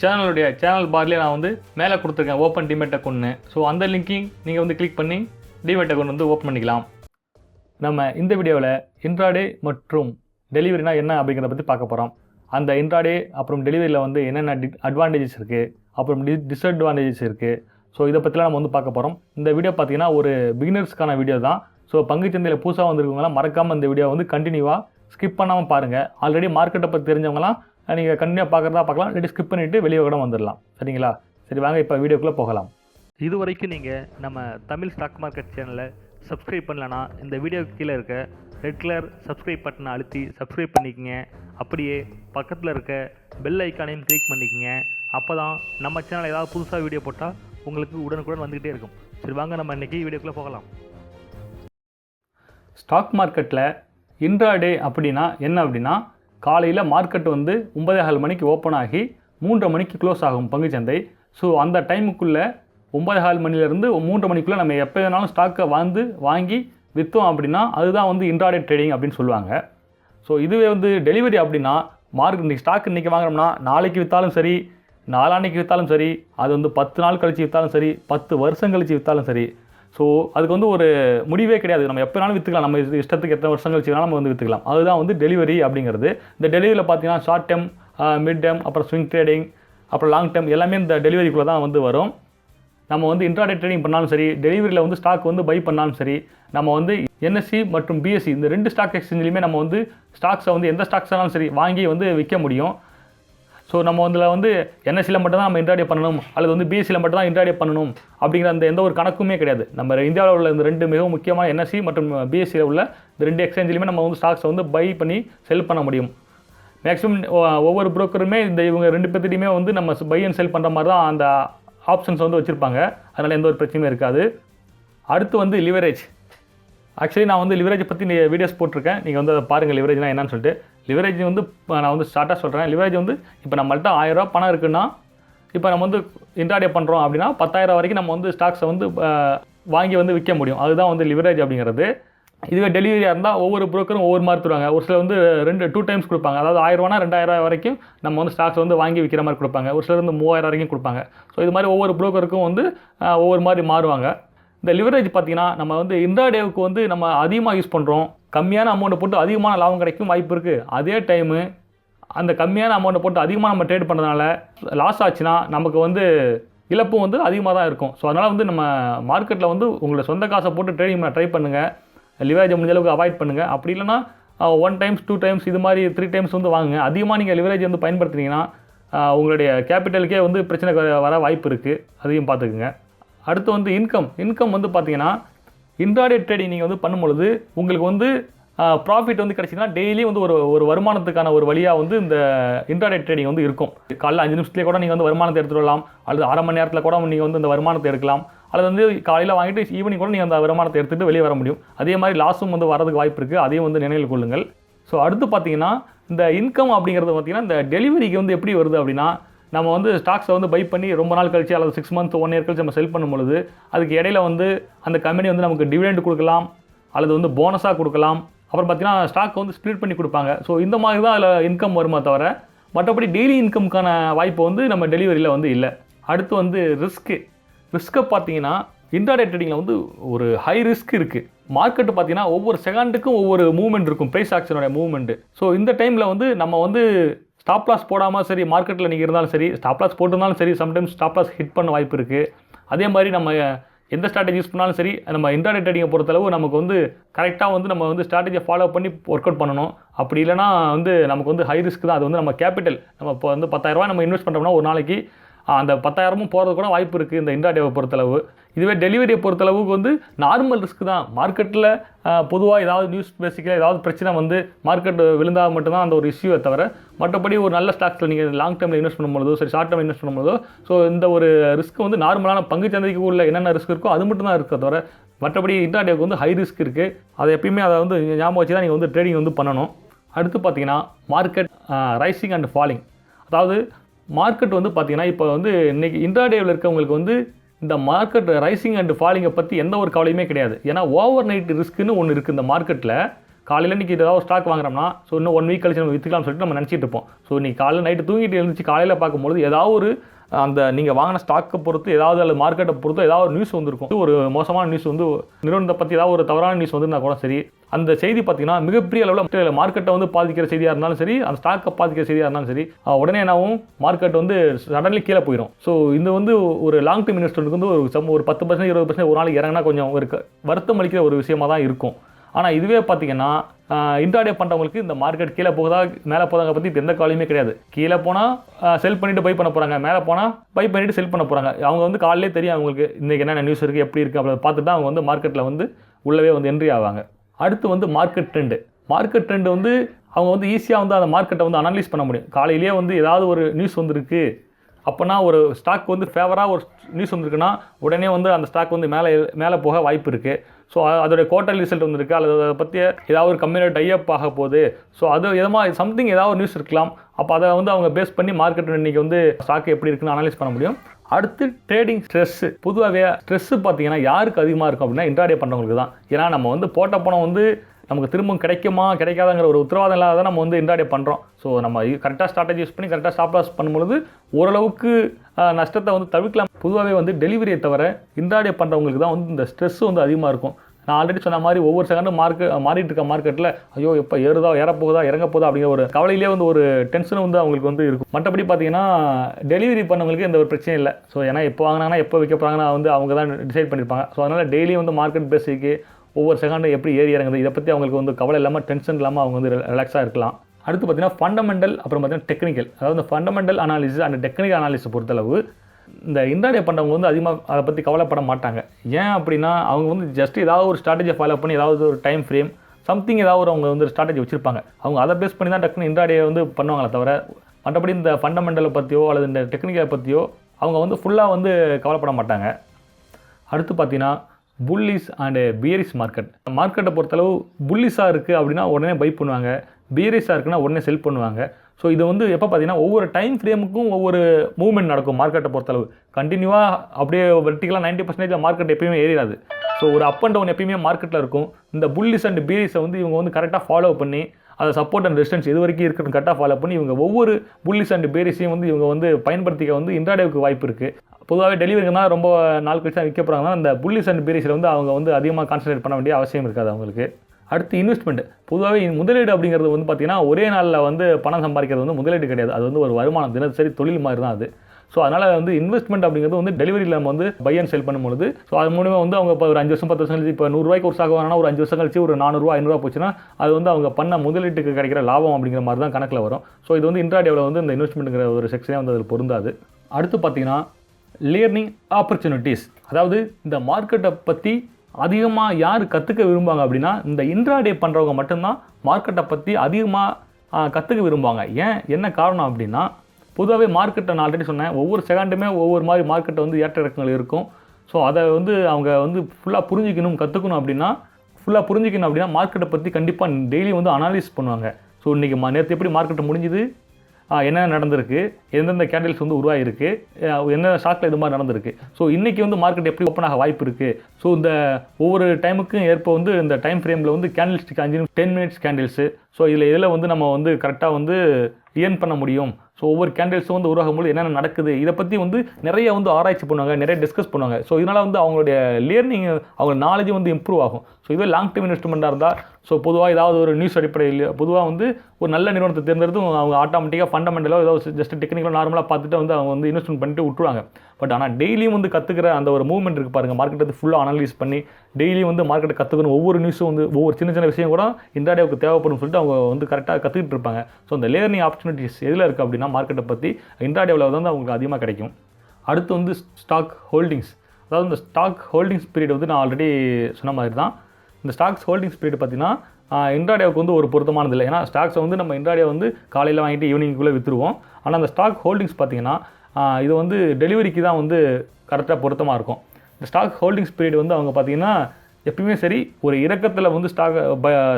சேனலுடைய சேனல் பார்லேயே நான் வந்து மேலே கொடுத்துருக்கேன் ஓப்பன் டிமேட் அக்கௌண்ட்னு ஸோ அந்த லிங்க்கையும் நீங்கள் வந்து கிளிக் பண்ணி டிமேட் அக்கௌண்ட் வந்து ஓப்பன் பண்ணிக்கலாம். நம்ம இந்த வீடியோவில் இன்ட்ராடே மற்றும் டெலிவரினா என்ன அப்படிங்கிறத பற்றி பார்க்க போகிறோம் அந்த இன்ட்ராடே அப்புறம் டெலிவரியில் வந்து என்னென்ன டி அட்வான்டேஜஸ் இருக்குது அப்புறம் டி டிஸ்அட்வான்டேஜஸ் இருக்குது ஸோ இதை பற்றிலாம் நம்ம வந்து பார்க்க போகிறோம் இந்த வீடியோ பார்த்தீங்கன்னா ஒரு பிகினர்ஸ்க்கான வீடியோ தான். ஸோ பங்குச்சந்தையில் புதுசாக வந்திருக்கவங்களாம் மறக்காமல் இந்த வீடியோ வந்து கண்டினியூவாக ஸ்கிப் பண்ணாமல் பாருங்கள் ஆல்ரெடி மார்க்கெட்டை பற்றி தெரிஞ்சவங்களாம் நீங்கள் கண்டினியூ பார்க்குறதா பார்க்கலாம் இல்லாட்டி ஸ்கிப் பண்ணிவிட்டு வெளியே கூட வந்துடலாம் சரிங்களா? சரி வாங்க இப்போ வீடியோக்குள்ளே போகலாம். இது வரைக்கும் நீங்கள் நம்ம தமிழ் ஸ்டாக் மார்க்கெட் சேனலை சப்ஸ்கிரைப் பண்ணலனா இந்த வீடியோக்கு கீழே இருக்க ரெட் கலர் சப்ஸ்கிரைப் பட்டனை அழுத்தி சப்ஸ்கிரைப் பண்ணிக்கங்க. அப்படியே பக்கத்தில் இருக்க பெல் ஐக்கானையும் கிளிக் பண்ணிக்கங்க. அப்போ தான் நம்ம சேனல் ஏதாவது புதுசாக வீடியோ போட்டால் உங்களுக்கு உடனுக்குடன் வந்துக்கிட்டே இருக்கும். சரி வாங்க நம்ம இன்றைக்கி வீடியோக்குள்ளே போகலாம். ஸ்டாக் மார்க்கெட்டில் இன்ட்ராடே அப்படின்னா என்ன அப்படின்னா காலையில் மார்க்கெட் வந்து ஒன்பதேகால் மணிக்கு ஓப்பன் ஆகி மூன்றரை மணிக்கு க்ளோஸ் ஆகும் பங்குச்சந்தை ஸோ அந்த டைமுக்குள்ளே ஒன்பதேகால் மணிலேருந்து மூன்றரை மணிக்குள்ளே நம்ம எப்போ வேணாலும் ஸ்டாக்கை வந்து வாங்கி விற்றோம் அப்படின்னா அதுதான் வந்து இன்ட்ராடே ட்ரேடிங் அப்படின்னு சொல்லுவாங்க. ஸோ இதுவே வந்து டெலிவரி அப்படின்னா மார்க் இன்றைக்கி ஸ்டாக் இன்றைக்கி வாங்குறோம்னா நாளைக்கு விற்றாலும் சரி நாளான்னைக்கு விற்றாலும் சரி அது வந்து பத்து நாள் கழிச்சு விற்றாலும் சரி பத்து வருஷம் கழிச்சு விற்றாலும் சரி ஸோ அதுக்கு வந்து ஒரு முடிவே கிடையாது. நம்ம எப்போ வேணாலும் விற்றுக்கலாம் நம்ம இஷ்டத்துக்கு எத்தனை வருஷம் கழிச்சு நம்ம வந்து விற்றுக்கலாம் அதுதான் வந்து டெலிவரி அப்படிங்கிறது. இந்த டெலிவரியில் பார்த்தீங்கன்னா ஷார்ட் டேம் மிட் டேம் அப்புறம் ஸ்விங் ட்ரேடிங் அப்புறம் லாங் டேம் எல்லாமே இந்த டெலிவரிக்குள்ளே தான் வந்து வரும். நம்ம வந்து இன்ட்ராடே ட்ரேடிங் பண்ணாலும் சரி டெலிவரியில் வந்து ஸ்டாக் வந்து பை பண்ணாலும் சரி நம்ம வந்து என்எஸ்சி மற்றும் பிஎஸ்சி இந்த ரெண்டு ஸ்டாக் எக்ஸ்சேஞ்சிலையுமே நம்ம வந்து ஸ்டாக்ஸை வந்து எந்த ஸ்டாக்ஸ் ஆனாலும் சரி வாங்கி வந்து விற்க முடியும். ஸோ நம்ம அதில் வந்து என்எஸ்சியில் மட்டும் தான் நம்ம இன்ட்ராடே பண்ணணும். அல்லது வந்து பிஎஸ்சியில் மட்டும் தான் இன்ட்ராடே பண்ணணும். அப்படிங்கிற அந்த எந்த ஒரு கணக்குமே கிடையாது. நம்ம இந்தியாவில் உள்ள இந்த ரெண்டு மிகவும் முக்கியமான என்எஸ்சி மற்றும் பிஎஸ்சியில் உள்ள இந்த ரெண்டு எக்ஸ்சேஞ்சிலையுமே நம்ம வந்து ஸ்டாக்ஸை வந்து பை பண்ணி செல் பண்ண முடியும். மேக்ஸிமம் ஒவ்வொரு புரோக்கருமே இந்த இவங்க ரெண்டு பேர்த்திட்டையுமே வந்து நம்ம பை அண்ட் செல் பண்ணுற மாதிரி தான் அந்த ஆப்ஷன்ஸ் வந்து வச்சுருப்பாங்க. அதனால் எந்த ஒரு பிரச்சனையும் இருக்காது. அடுத்து வந்து லிவரேஜ் ஆக்சுவலி நான் வந்து லிவரேஜ் பற்றி நீ வீடியோஸ் போட்டிருக்கேன். நீங்கள் வந்து அதை பாருங்கள் லிவரேஜ்னா என்னன்னு சொல்லிட்டு. லிவரேஜ் வந்து நான் வந்து ஸ்டார்ட்டாக சொல்கிறேன் லிவரேஜ் வந்து இப்போ நம்மள்ட்ட ஆயிரரூவா பணம் இருக்குன்னா இப்போ நம்ம வந்து இன்ட்ராடே பண்ணுறோம் அப்படின்னா பத்தாயிரம் வரைக்கும் நம்ம வந்து ஸ்டாக்ஸை வந்து வாங்கி வந்து விற்க முடியும். அதுதான் வந்து லிவரேஜ் அப்படிங்கிறது. இதுவே டெலிவரியாக இருந்தால் ஒவ்வொரு புரோக்கரும் ஒவ்வொரு மாதிரி தருவாங்க. ஒரு சிலர் வந்து ரெண்டு டூ டைம்ஸ் கொடுப்பாங்க. அதாவது ஆயிரரூவானா ரெண்டாயிரம் வரைக்கும் நம்ம வந்து ஸ்டாக்ஸ் வந்து வாங்கி விற்கிற மாதிரி கொடுப்பாங்க. ஒரு சிலர் வந்து மூவாயிரம் வரைக்கும் கொடுப்பாங்க. ஸோ இது மாதிரி ஒவ்வொரு புரோக்கருக்கும் வந்து ஒவ்வொரு மாதிரி மாறுவாங்க. இந்த லிவரேஜ் பார்த்தீங்கன்னா நம்ம வந்து இன்ட்ராடேவுக்கு வந்து நம்ம அதிகமாக யூஸ் பண்ணுறோம் கம்மியான அமௌண்ட்டை போட்டு அதிகமான லாபம் கிடைக்கும் வாய்ப்பு இருக்குது அதே டைமு அந்த கம்மியான அமௌண்ட்டை போட்டு அதிகமாக நம்ம ட்ரேட் பண்ணுறதுனால லாஸ் ஆச்சுன்னா நமக்கு வந்து இழப்பும் வந்து அதிகமாக தான் இருக்கும். ஸோ அதனால் வந்து நம்ம மார்க்கெட்டில் வந்து உங்களை சொந்த காசை போட்டு ட்ரேடிங் ட்ரை பண்ணுங்கள் லிவரேஜை முடிஞ்ச அளவுக்கு அவாய்ட் பண்ணுங்கள் அப்படி இல்லைனா ஒன் டைம்ஸ் டூ டைம்ஸ் இது மாதிரி த்ரீ டைம்ஸ் வந்து வாங்குங்க. அதிகமாக நீங்கள் லிவரேஜ் வந்து பயன்படுத்துனீங்கன்னா உங்களுடைய கேபிட்டலுக்கே வந்து பிரச்சனை வர வாய்ப்பு இருக்குது அதையும் பார்த்துக்குங்க. அடுத்து வந்து இன்கம் இன்கம் வந்து பார்த்தீங்கன்னா இன்ட்ராடே ட்ரேடிங் நீங்கள் வந்து பண்ணும்பொழுது உங்களுக்கு வந்து ப்ராஃபிட் வந்து கிடைச்சிங்கன்னா டெய்லி வந்து ஒரு ஒரு வருமானத்துக்கான ஒரு வழியாக வந்து இந்த இன்ட்ராடே ட்ரேடிங் வந்து இருக்கும். காலைல அஞ்சு நிமிஷத்துலேயே கூட நீங்கள் வந்து வருமானத்தை எடுத்துகிட்டு வரலாம். அல்லது அரை மணி நேரத்தில் கூட நீங்கள் வந்து இந்த வருமானத்தை எடுக்கலாம். அல்லது வந்து காலையில் வாங்கிட்டு ஈவினிங் கூட நீங்கள் அந்த வருமானத்தை எடுத்துகிட்டு வெளியே வர முடியும். அதே மாதிரி லாஸும் வந்து வரதுக்கு வாய்ப்பு இருக்குது அதையும் வந்து நினைவில் கொள்ளுங்கள். ஸோ அடுத்து பார்த்தீங்கன்னா இந்த இன்கம் அப்படிங்கிறது பார்த்தீங்கன்னா இந்த டெலிவரிக்கு வந்து எப்படி வருது அப்படின்னா நம்ம வந்து ஸ்டாக்ஸை வந்து பை பண்ணி ரொம்ப நாள் கழிச்சு அல்லது சிக்ஸ் மந்த் ஒன் இயர் கழிச்சு நம்ம செல் பண்ணும்பொழுது அதுக்கு இடையில வந்து அந்த கம்பெனி வந்து நமக்கு டிவிடெண்ட் கொடுக்கலாம் அல்லது வந்து போனஸாக கொடுக்கலாம். அப்புறம் பார்த்தீங்கன்னா ஸ்டாக் வந்து ஸ்ப்ளிட் பண்ணி கொடுப்பாங்க. ஸோ இந்த மாதிரி தான் அதில் இன்கம் வருமா தவிர மற்றபடி டெய்லி இன்கம்க்கான வாய்ப்பு வந்து நம்ம டெலிவரியில் வந்து இல்லை. அடுத்து வந்து ரிஸ்க்கு ரிஸ்க்கை பார்த்தீங்கன்னா இன்டர்நெட் ட்ரேடிங்கில் வந்து ஒரு ஹை ரிஸ்க் இருக்குது மார்க்கெட்டு பார்த்தீங்கன்னா ஒவ்வொரு செகண்டுக்கும் ஒவ்வொரு மூவ்மெண்ட் இருக்கும். ப்ரைஸ் ஆக்ஷனோட மூவ்மெண்ட்டு ஸோ இந்த டைமில் வந்து நம்ம வந்து ஸ்டாப் லாஸ் போடாமல் சரி மார்க்கெட்டில் நீங்கள் இருந்தாலும் சரி ஸ்டாப் லாஸ் போட்டிருந்தாலும் சரி சம்டைம்ஸ் ஸ்டாப் லாஸ் ஹிட் பண்ண வாய்ப்பு இருக்குது அதே மாதிரி நம்ம எந்த ஸ்ட்ராட்டஜி யூஸ் பண்ணாலும் சரி நம்ம இன்டர்நெட் ட்ரேடிங்கை பொறுத்தளவு நமக்கு வந்து கரெக்டாக வந்து நம்ம வந்து ஸ்ட்ராட்டஜியை ஃபாலோ பண்ணி ஒர்க் அவுட் பண்ணணும். அப்படி இல்லைனா வந்து நமக்கு வந்து ஹை ரிஸ்க் தான். அது வந்து நம்ம கேபிட்டல் நம்ம இப்போ வந்து பத்தாயிரரூபா நம்ம இன்வெஸ்ட் பண்ணுறோம்னா ஒரு நாளைக்கு அந்த பத்தாயிரமும் போகிறது கூட வாய்ப்பு இருக்குது இந்த இன்ட்ராடேவை பொறுத்தளவு. இதுவே டெலிவரியை பொறுத்தளவுக்கு வந்து நார்மல் ரிஸ்க் தான். மார்க்கெட்டில் பொதுவாக ஏதாவது நியூஸ் பேசிக்கலாக ஏதாவது பிரச்சனை வந்து மார்க்கெட் விழுந்தால் மட்டும்தான் அந்த ஒரு இஷ்யூவை தவிர மற்றபடி ஒரு நல்ல ஸ்டாக்ஸில் நீங்கள் லாங் டேர்மில் இன்வெஸ்ட் பண்ணும்போதோ சரி ஷார்ட் டேர்ம் இன்வெஸ்ட் பண்ணும்போதோ ஸோ இந்த ஒரு ரிஸ்க் வந்து நார்மலான பங்கு சந்தைக்கு உள்ள என்னென்ன ரிஸ்க் இருக்கோ அது மட்டும் தான் இருக்க தவிர மற்றபடி இன்ட்ராடேவுக்கு வந்து ஹை ரிஸ்க் இருக்குது அதை எப்பயுமே அதை வந்து ஞாபகம் வச்சு தான் நீங்கள் வந்து ட்ரேடிங் வந்து பண்ணணும். அடுத்து பார்த்தீங்கன்னா மார்க்கெட் ரைசிங் அண்ட் ஃபாலிங் அதாவது மார்க்கெட் வந்து பார்த்திங்கன்னா இப்போ வந்து இன்னைக்கு இன்ட்ராடேவில் இருக்கவங்களுக்கு வந்து இந்த மார்க்கெட் ரைசிங் அண்ட் ஃபாலிங்கை பற்றி எந்த ஒரு கவலையுமே கிடையாது. ஏன்னா ஓவர் நைட் ரிஸ்க்குன்னு ஒன்று இருக்குது இந்த மார்க்கெட்டில் காலையில் இன்றைக்கி ஏதாவது ஸ்டாக் வாங்குறோம்னா ஸோ இன்னும் ஒன் வீக் கழிச்சு நம்ம விற்றுக்கலாம்னு சொல்லிட்டு நம்ம நினச்சிட்டு இருப்போம். ஸோ இன்றைக்கி காலையில் நைட்டு தூங்கிட்டு எழுந்துச்சு காலையில் பார்க்கும்போது ஏதாவது ஒரு அந்த நீங்கள் வாங்கின ஸ்டாக்கை பொறுத்து ஏதாவது அல்லது மார்க்கெட்டை பொறுத்து ஏதாவது ஒரு நியூஸ் வந்திருக்கும். ஒரு மோசமான நியூஸ் வந்து நிறுவனத்தை பற்றி ஏதாவது ஒரு தவறான நியூஸ் வந்துருந்தா கூட சரி அந்த செய்தி பார்த்தீங்கன்னா மிகப்பெரிய அளவில் மார்க்கெட்டை வந்து பாதிக்கிற செய்தியாக இருந்தாலும் சரி அந்த ஸ்டாக்கை பாதிக்கிற செய்தியாக இருந்தாலும் சரி உடனே என்னாகும் மார்க்கெட் வந்து சடன்லி கீழே போயிடும் ஸோ இது வந்து ஒரு லாங் டேர்ம் இன்வெஸ்டருக்கு வந்து ஒரு சம் ஒரு பத்து பர்சன்ட் இருபது பர்சன்ட் ஒரு நாளைக்கு இறங்கினா கொஞ்சம் ஒரு வருத்தம் அளிக்கிற ஒரு விஷயமாக தான் இருக்கும். ஆனால் இதுவே பார்த்தீங்கன்னா இன்ட்ராடே பண்ணுறவங்களுக்கு இந்த மார்க்கெட் கீழே போகுதா மேலே போதாங்க பற்றி எந்த காலையுமே கிடையாது. கீழே போனால் செல் பண்ணிட்டு பை பண்ண போகிறாங்க மேலே போனால் பை பண்ணிட்டு செல் பண்ண போகிறாங்க அவங்க வந்து காலையிலே தெரியும் அவங்களுக்கு இன்றைக்கி என்னென்ன நியூஸ் இருக்குது எப்படி இருக்குது அப்படி பார்த்துட்டு தான் அவங்க வந்து மார்க்கெட்டில் வந்து உள்ளவே வந்து என்ட்ரி ஆவாங்க. அடுத்து வந்து மார்க்கெட் ட்ரெண்டு மார்க்கெட் ட்ரெண்ட் வந்து அவங்க வந்து ஈஸியாக வந்து அந்த மார்க்கெட்டை வந்து அனலைஸ் பண்ண முடியும். காலையிலேயே வந்து ஏதாவது ஒரு நியூஸ் வந்துருக்கு அப்போனா ஒரு ஸ்டாக் வந்து ஃபேவராக ஒரு நியூஸ் வந்திருக்குன்னா உடனே வந்து அந்த ஸ்டாக் வந்து மேலே மேலே போக வாய்ப்பு இருக்குது ஸோ அதோடைய குவார்டர் ரிசல்ட் வந்திருக்கு. அல்லது அதை பற்றி ஏதாவது ஒரு கம்பெனியோட டைப் ஆக போகுது. ஸோ அது எதமாக சம்திங் ஏதாவது ஒரு நியூஸ் இருக்கலாம். அப்போ அதை வந்து அவங்க பேஸ் பண்ணி மார்க்கெட் இன்றைக்கி வந்து ஸ்டாக் எப்படி இருக்குன்னு அனலைஸ் பண்ண முடியும். அடுத்து ட்ரேடிங் ஸ்ட்ரெஸ்ஸு பொதுவாகவே ஸ்ட்ரெஸ்ஸு பார்த்தீங்கன்னா யாருக்கு அதிகமாக இருக்கும் அப்படின்னா இன்ட்ராடே பண்ணுறவங்களுக்கு தான். ஏன்னா நம்ம வந்து போட்ட பணம் வந்து நமக்கு திரும்ப கிடைக்குமா கிடைக்காதாங்கிற ஒரு உத்தரவாதம் இல்லாத நம்ம வந்து இன்ட்ராடே பண்ணுறோம் ஸோ நம்ம கரெக்டாக ஸ்ட்ராட்டஜி யூஸ் பண்ணி கரெக்டாக ஸ்டாப் லாஸ் பண்ணும்பொழுது ஓரளவுக்கு நஷ்டத்தை வந்து தவிர்க்கலாம். பொதுவாகவே வந்து டெலிவரியை தவிர இன்ட்ராடே பண்ணுறவங்களுக்கு தான் வந்து இந்த ஸ்ட்ரெஸ் வந்து அதிகமாக இருக்கும். நான் ஆல்ரெடி சொன்ன மாதிரி ஒவ்வொரு செகண்டும் மார்க்கு மாறிட்டு இருக்க மார்க்கெட்டில் ஐயோ எப்போ ஏறுதா ஏறப்போகுதா இறங்க போகுதா அப்படிங்கிற ஒரு கவலையிலே வந்து ஒரு டென்ஷனும் வந்து அவங்களுக்கு வந்து இருக்கும். மற்றபடி பார்த்தீங்கன்னா டெலிவரி பண்ணவங்களுக்கு எந்த ஒரு பிரச்சனையும் இல்லை. ஸோ ஏன்னா எப்போ வாங்கினாங்கன்னா எப்போ விற்க போகிறாங்கன்னா வந்து அவங்க தான் டிசைட் பண்ணியிருப்பாங்க ஸோ அதனால் டெய்லி வந்து மார்க்கெட் பேசிக்கு ஒவ்வொரு செகண்டும் எப்படி ஏறி இறங்குது இதை பற்றி அவங்களுக்கு வந்து கவலை இல்லாமல் டென்ஷன் இல்லாமல் அவங்க வந்து ரிலாக்ஸாக இருக்கலாம். அடுத்து பார்த்தீங்கன்னா ஃபண்டமெண்டல் அப்புறம் பார்த்தீங்கன்னா டெக்னிக்கல் அதாவது இந்த fundamental analysis and technical analysis பொறுத்தளவு இந்த இன்ட்ராடே பண்ணுறவங்க வந்து அதிகமாக அதை பற்றி கவலைப்பட மாட்டாங்க. ஏன் அப்படின்னா அவங்க வந்து ஜஸ்ட் ஏதாவது ஒரு ஸ்ட்ராட்டஜியை ஃபாலோ பண்ணி ஏதாவது ஒரு டைம் ஃப்ரேம் சம்திங் ஏதாவது ஒரு அவங்க வந்து ஸ்ட்ராட்டஜி வச்சுருப்பாங்க. அவங்க அதை பேஸ் பண்ணி தான் டக்குனு இன்ட்ராடே வந்து பண்ணுவாங்களே தவிர மற்றபடி இந்த ஃபண்டமெண்டலை பற்றியோ அல்லது இந்த டெக்னிக்கலை பற்றியோ அவங்க வந்து ஃபுல்லாக வந்து கவலைப்பட மாட்டாங்க. அடுத்து பார்த்தீங்கன்னா புல்லிஸ் அண்டு பியரிஸ் மார்க்கெட் மார்க்கெட்டை பொறுத்தளவு புல்லிஸாக இருக்குது அப்படின்னா உடனே பை பண்ணுவாங்க. பியரிஸாக இருக்குன்னா உடனே செல் பண்ணுவாங்க. ஸோ இது வந்து எப்போ பார்த்தீங்கன்னா ஒவ்வொரு டைம் ஃப்ரேமுக்கும் ஒவ்வொரு மூவ்மெண்ட் நடக்கும் மார்க்கெட்டை பொறுத்தளவு. கண்டினியூவாக அப்படியே வெர்டிக்கலாக நைன்ட்டி பர்சன்டேஜ் மார்க்கெட் எப்பயுமே ஏறிடாது ஸோ ஒரு அப் அண்ட் டவுன் எப்பயுமே மார்க்கெட்டில் இருக்கும். இந்த புல்லிஸ் அண்ட் பீரிஸை வந்து இவங்க வந்து கரெக்டாக ஃபாலோ பண்ணி அதை சப்போர்ட் அண்ட் ரெசிஸ்டன்ஸ் எது வரைக்கும் இருக்குன்னு கரெக்டாக ஃபாலோ பண்ணி இவங்க ஒவ்வொரு புல்லிஸ் அண்ட் பேரிஸையும் வந்து இவங்க வந்து பயன்படுத்திக்க வந்து இன்ட்ராடேவுக்கு வாய்ப்பு இருக்குது பொதுவாகவே டெலிவரினா ரொம்ப நாள் கழிச்சு தான் விற்க போகிறாங்கன்னா அந்த புல்லிஸ் அண்ட் பேரிஸில் வந்து அவங்க வந்து அதிகமாக கான்சன்ட்ரேட் பண்ண வேண்டிய அவசியம் இருக்காது அவங்களுக்கு. அடுத்து இன்வெஸ்ட்மெண்ட் பொதுவாகவே முதலீடு அப்படிங்கிறது வந்து பார்த்திங்கன்னா ஒரே நாளில் வந்து பணம் சம்பாதிக்கிறது வந்து முதலீடு கிடையாது. அது வந்து ஒரு வருமானம் தினசரி தொழில் மாதிரி தான் அது. ஸோ அதனால் வந்து இன்வெஸ்ட்மெண்ட் அப்படிங்கிறது வந்து டெலிவரியில் நம்ம வந்து பை அண்ட் செல் பண்ணும்பொழுது ஸோ அது மூலிமா வந்து அவங்க இப்போ ஒரு அஞ்சு வருஷம் பத்து வருஷம் கழிச்சு இப்போ நூறுரூவாய்க்கு ஒரு சாக வாங்கினா ஒரு அஞ்சு வருஷம் கழிச்சு ஒரு நானூறுரூவா ஐநூறுரூவா போச்சுன்னா அது வந்து அவங்க பண்ண முதலீட்டுக்கு கிடைக்கிற லாபம் அப்படிங்கிற மாதிரி தான் கணக்கில் வரும். ஸோ இது வந்து இன்ட்ராடேவில் வந்து இந்த இன்வெஸ்ட்மெண்ட்டுங்கிற ஒரு செக்ஷனே வந்து அதில் பொருந்தாது. அடுத்து பார்த்தீங்கன்னா லேர்னிங் ஆப்பர்ச்சுனிட்டிஸ் அதாவது இந்த மார்க்கெட்டை பற்றி அதிகமாக யார் கற்றுக்க விரும்புவாங்க அப்படின்னா இந்த இன்ட்ராடே பண்ணுறவங்க மட்டும்தான் மார்க்கெட்டை பற்றி அதிகமாக கற்றுக்க விரும்புவாங்க. ஏன்? என்ன காரணம் அப்படின்னா பொதுவாகவே மார்க்கெட்டை நான் ஆல்ரெடி சொன்னேன். ஒவ்வொரு செகண்டுமே ஒவ்வொரு மாதிரி மார்க்கெட்டை வந்து ஏற்ற இறக்கங்கள் இருக்கும். ஸோ அதை வந்து அவங்க வந்து ஃபுல்லாக புரிஞ்சிக்கணும் கற்றுக்கணும் அப்படின்னா ஃபுல்லாக புரிஞ்சிக்கணும் அப்படின்னா மார்க்கெட்டை பற்றி கண்டிப்பாக டெய்லி வந்து அனாலிஸ் பண்ணுவாங்க. ஸோ இன்றைக்கி நேற்று எப்படி மார்க்கெட்டு முடிஞ்சுது? என்ன நடந்திருக்கு? எந்தெந்த கேண்டில்ஸ் வந்து உருவாகிருக்கு என்ன எந்தெந்த ஸ்டாக்கில் இது மாதிரி நடந்திருக்கு? ஸோ இன்றைக்கி வந்து மார்க்கெட் எப்படி ஓப்பன் ஆக வாய்ப்பு இருக்குது ஸோ இந்த ஒவ்வொரு டைமுக்கும் ஏற்ப வந்து இந்த டைம் ஃப்ரேமில் வந்து கேண்டில்ஸ்டிக் அஞ்சு டென் மினிட்ஸ் கேண்டில்ஸு ஸோ இதில் இதில் வந்து நம்ம வந்து கரெக்டாக வந்து ஏர்ன் பண்ண முடியும்? ஸோ ஒவ்வொரு கேண்டில்ஸும் வந்து உருவாகும்போது என்னென்ன நடக்குது? இதை பற்றி வந்து நிறைய வந்து ஆராய்ச்சி பண்ணுவாங்க நிறைய டிஸ்கஸ் பண்ணுவாங்க. ஸோ இதனால் வந்து அவங்களுடைய லேர்னிங் அவங்க நாலேஜ் வந்து இம்ப்ரூவ் ஆகும். ஸோ இதுவே லாங் டேர்ம் இன்வெஸ்ட்மெண்ட்டாக இருந்தால் ஸோ பொதுவாக ஏதாவது ஒரு நியூஸ் அடிப்படையில் பொதுவாக வந்து ஒரு நல்ல நிறுவனத்தை தேர்ந்தெடுத்து அவங்க ஆட்டோமேட்டிக்காக ஃபண்டமெண்டலாக ஏதாவது ஜஸ்ட் டெக்னிக்கலாக நார்மலாக பார்த்துட்டு வந்து அவங்க வந்து இன்வெஸ்ட்மெண்ட் பண்ணிட்டு விட்டுருவாங்க. பட் ஆனால் டெய்லியும் வந்து கற்றுக்கிற அந்த ஒரு மூவ்மெண்ட் இருக்குது பாருங்கள் மார்க்கெட்டை வந்து ஃபுல்லாக அனலைஸ் பண்ணி டெய்லியும் வந்து மார்க்கெட்டை கற்றுக்கணும் ஒவ்வொரு நியூஸும் வந்து ஒவ்வொரு சின்ன சின்ன விஷயம் கூட இன்ட்ராடேவுக்கு தேவைப்படும் சொல்லிட்டு அவங்க வந்து கரெக்டாக கற்றுக்கிட்டு இருப்பாங்க. ஸோ அந்த லேர்னிங் ஆப்பர்ச்சுனிட்டிஸ் எதில் இருக்குது அப்படின்னா மார்க்கெட்டை பற்றி இன்ட்ராடேவில் வந்து அவங்களுக்கு அதிகமாக கிடைக்கும். அடுத்து வந்து ஸ்டாக் ஹோல்டிங்ஸ் அதாவது இந்த ஸ்டாக் ஹோல்டிங்ஸ் பீரியட் வந்து நான் ஆல்ரெடி சொன்ன மாதிரி தான். இந்த ஸ்டாக்ஸ் ஹோல்டிங்ஸ் பீரியட் பார்த்தீங்கன்னா இன்ட்ராடேவுக்கு வந்து ஒரு பொருத்தமானது இல்லை. ஏன்னா ஸ்டாக்ஸை வந்து நம்ம இன்ட்ராடே வந்து காலையில் வாங்கிட்டு ஈவினிங்குள்ளே விற்றுருவோம் ஆனால் அந்த ஸ்டாக் ஹோல்டிங்ஸ் பார்த்தீங்கன்னா இது வந்து டெலிவரிக்கு தான் வந்து கரெக்டாக பொருத்தமாக இருக்கும். இந்த ஸ்டாக் ஹோல்டிங்ஸ் பீரியட் வந்து அவங்க பார்த்தீங்கன்னா எப்பயுமே சரி ஒரு இறக்கத்தில் வந்து ஸ்டாக்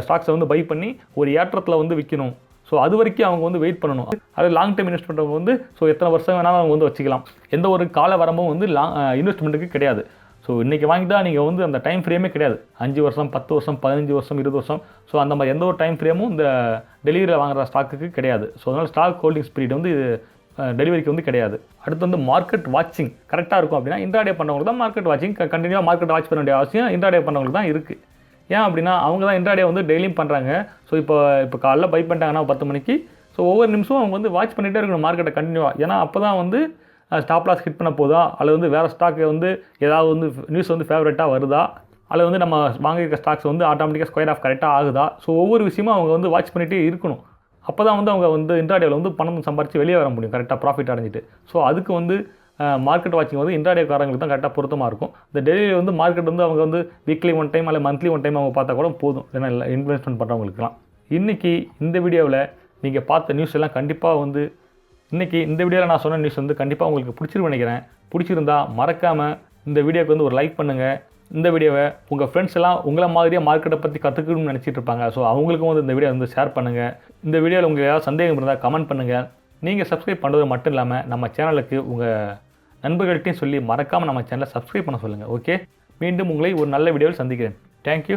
ஸ்டாக்ஸை வந்து பை பண்ணி ஒரு ஏற்றத்தில் வந்து விற்கணும் ஸோ அது வரைக்கும் அவங்க வந்து வெயிட் பண்ணணும். அது லாங் டைம் இன்வெஸ்ட் வந்து ஸோ எத்தனை வருஷம் வேணாலும் அவங்க வந்து வச்சுக்கலாம். எந்த ஒரு கால வரம்பும் வந்து லாங் இன்வெஸ்ட்மெண்ட்டுக்கு கிடையாது. ஸோ இன்றைக்கி வாங்கிட்டா நீங்கள் வந்து அந்த டைம் ஃப்ரேமே கிடையாது. அஞ்சு வருஷம் பத்து வருஷம் பதினஞ்சு வருஷம் இருபது வருஷம். ஸோ அந்த மாதிரி எந்த ஒரு டைம் ஃப்ரேமும் இந்த டெலிவரியில் வாங்குற ஸ்டாக்குக்கு கிடையாது. ஸோ அதனால் ஸ்டாக் ஹோல்டிங்ஸ் பீரியட் வந்து இது டெலிவரிக்கு வந்து கிடையாது. அடுத்து வந்து மார்க்கெட் வாட்சிங் கரெக்டாக இருக்கும் அப்படின்னா இன்ட்ராடே பண்ணவங்களுக்கு தான் மார்க்கெட் வாட்சிங் கண்டினியூவாக மார்க்கெட் வாட்ச் பண்ண வேண்டிய அவசியம் இன்ட்ராடே பண்ணவங்களுக்கு தான் இருக்குது ஏன் அப்படின்னா அவங்க தான் இன்ட்ராடே வந்து டெய்லியும் பண்ணுறாங்க ஸோ இப்போ இப்போ காலைல பை பண்ணிட்டாங்கன்னா பத்து மணிக்கு. ஸோ ஒவ்வொரு நிமிஷமும் அவங்க வந்து வாட்ச் பண்ணிகிட்டே இருக்கணும் மார்க்கெட்டை கண்டினியூவாக ஏன்னா அப்போ தான் வந்து ஸ்டாப் லாஸ் ஹிட் பண்ண போதா? அல்லது வந்து வேறு ஸ்டாக்கு வந்து ஏதாவது வந்து நியூஸ் வந்து ஃபேவரட்டாக வருதா? அல்லது வந்து நம்ம வாங்கியிருக்க ஸ்டாக்ஸ் வந்து ஆட்டோமேட்டிக்காக ஸ்கொயர் ஆஃப் கரெக்டாக ஆகுதா? ஸோ ஒவ்வொரு விஷயமும் அவங்க வந்து வாட்ச் பண்ணிகிட்டே இருக்கணும். அப்போ தான் வந்து அவங்க வந்து இன்ட்ராடேவில் வந்து பணம் சம்பாரித்து வெளியே வர முடியும். கரெக்டாக ப்ராஃபிட் அடைஞ்சிட்டு. ஸோ அதுக்கு வந்து மார்க்கெட் வாட்சிங் வந்து இன்ட்ராடேக்காரங்களுக்கு தான் கரெக்டாக பொருத்தமாக இருக்கும். இந்த டெய்லி வந்து மார்க்கெட் வந்து அவங்க வந்து வீக்லி ஒன் டைம் அல்ல மந்த்லி ஒன் டைம் அவங்க பார்த்தா கூட போதும். ஏன்னா இல்லை இன்வெஸ்ட்மெண்ட் பண்ணுறவங்களுக்குலாம் இன்றைக்கி இந்த வீடியோவில் நீங்கள் பார்த்த நியூஸ் எல்லாம் கண்டிப்பாக வந்து இன்றைக்கி இந்த வீடியோவில் நான் சொன்ன நியூஸ் வந்து கண்டிப்பாக உங்களுக்கு பிடிச்சிருன்னு நினைக்கிறேன். பிடிச்சிருந்தா மறக்காமல் இந்த வீடியோக்கு வந்து ஒரு லைக் பண்ணுங்கள் இந்த வீடியோவை உங்கள் ஃப்ரெண்ட்ஸ் எல்லாம் உங்களை மாதிரியே மார்க்கெட்டை பற்றி கற்றுக்கணும்னு நினச்சிட்டு இருப்பாங்க. ஸோ அவங்களுக்கும் வந்து இந்த வீடியோ வந்து ஷேர் பண்ணுங்கள் இந்த வீடியோவில் உங்களுக்கு ஏதாவது சந்தேகம் இருந்தால் கமெண்ட் பண்ணுங்கள் நீங்கள் சப்ஸ்கிரைப் பண்ணுறது மட்டும் இல்லாமல் நம்ம சேனலுக்கு உங்கள் நண்பர்கள்ட்டையும் சொல்லி மறக்காமல் நம்ம சேனலை சப்ஸ்கிரைப் பண்ண சொல்லுங்கள் ஓகே மீண்டும் உங்களை ஒரு நல்ல வீடியோவில் சந்திக்கிறேன். தேங்க்யூ